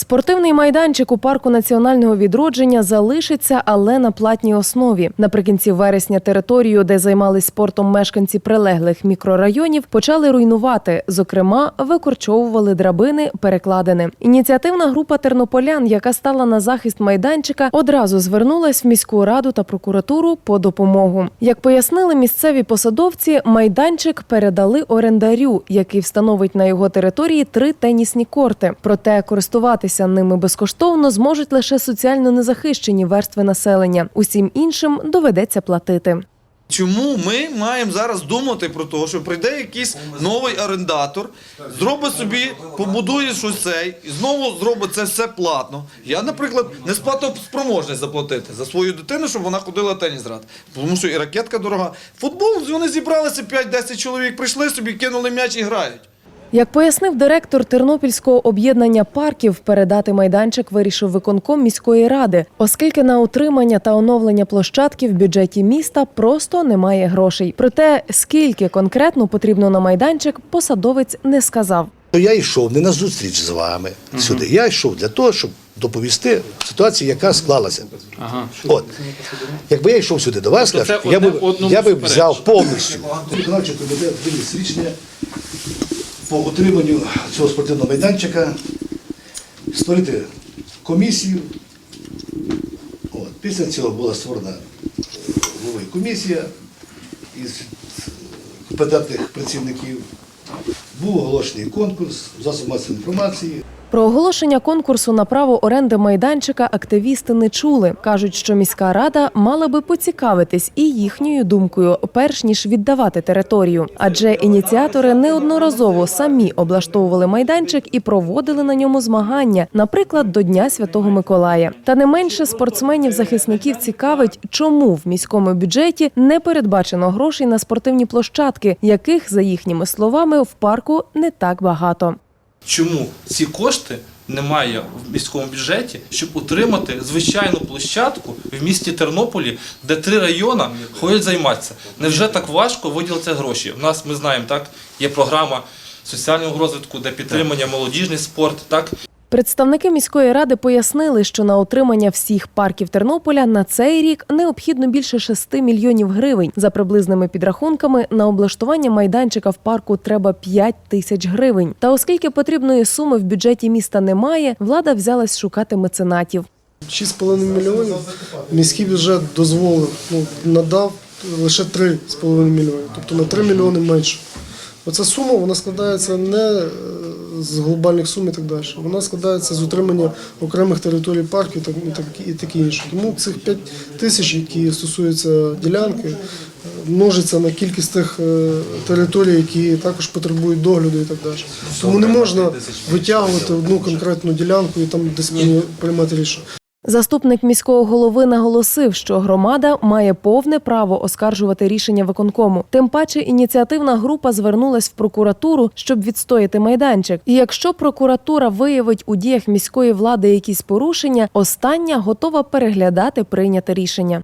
Спортивний майданчик у парку національного відродження залишиться, але на платній основі. Наприкінці вересня територію, де займались спортом мешканці прилеглих мікрорайонів, почали руйнувати. Зокрема, викорчовували драбини, перекладини. Ініціативна група тернополян, яка стала на захист майданчика, одразу звернулась в міську раду та прокуратуру по допомогу. Як пояснили місцеві посадовці, майданчик передали орендарю, який встановить на його території три тенісні корти. Проте користуватися ними безкоштовно зможуть лише соціально незахищені верстви населення. Усім іншим доведеться платити. Чому ми маємо зараз думати про те, що прийде якийсь новий орендатор, зробить собі, побудує щось цей, і знову зробить це все платно. Я, наприклад, не сплатоспроможний заплатити за свою дитину, щоб вона ходила теніс грати. Тому що і ракетка дорога. Футбол вони зібралися 5-10 чоловік, прийшли собі, кинули м'яч і грають. Як пояснив директор Тернопільського об'єднання парків, передати майданчик вирішив виконком міської ради, оскільки на утримання та оновлення площадки в бюджеті міста просто немає грошей. Проте скільки конкретно потрібно на майданчик, посадовець не сказав. То я йшов не на зустріч з вами сюди. Я йшов для того, щоб доповісти ситуацію, яка склалася. От. Якби я йшов сюди до вас, це кажу, я би, одне я би взяв повністю. Виконавчий комітет виніс рішення по утриманню цього спортивного майданчика, створити комісію. От. Після цього була створена е, комісія із е, компетентних працівників. Був оголошений конкурс засоб масової інформації. Про оголошення конкурсу на право оренди майданчика активісти не чули. кажуть, що міська рада мала би поцікавитись і їхньою думкою, перш ніж віддавати територію. Адже ініціатори неодноразово самі облаштовували майданчик і проводили на ньому змагання, наприклад, до Дня Святого Миколая. Та не менше спортсменів-захисників цікавить, чому в міському бюджеті не передбачено грошей на спортивні площадки, яких, за їхніми словами, в парку не так багато. Чому ці кошти немає в міському бюджеті, щоб утримати звичайну площадку в місті Тернополі, де три райони ходять займатися? Невже так важко виділити гроші? У нас ми знаємо, так є програма соціального розвитку, де підтримання молодіжний спорт, так Представники міської ради пояснили, що на утримання всіх парків Тернополя на цей рік необхідно більше 6 мільйонів гривень. За приблизними підрахунками на облаштування майданчика в парку треба 5 тисяч гривень. Та оскільки потрібної суми в бюджеті міста немає, влада взялась шукати меценатів. 6,5 мільйонів міський бюджет дозволив, ну, надав лише 3,5 мільйони, тобто на 3 мільйони менше. Оця сума вона складається не е, з глобальних сум і так далі. Вона складається з утримання окремих територій парків і так, і таке інше. Тому цих 5 тисяч, які стосуються ділянки, множиться на кількість тих е, територій, які також потребують догляду і так далі. Тому не можна витягувати одну конкретну ділянку і там десь приймати рішення. Заступник міського голови наголосив, що громада має повне право оскаржувати рішення виконкому. Тим паче ініціативна група звернулась в прокуратуру, щоб відстояти майданчик. І якщо прокуратура виявить у діях міської влади якісь порушення, остання готова переглядати прийняте рішення.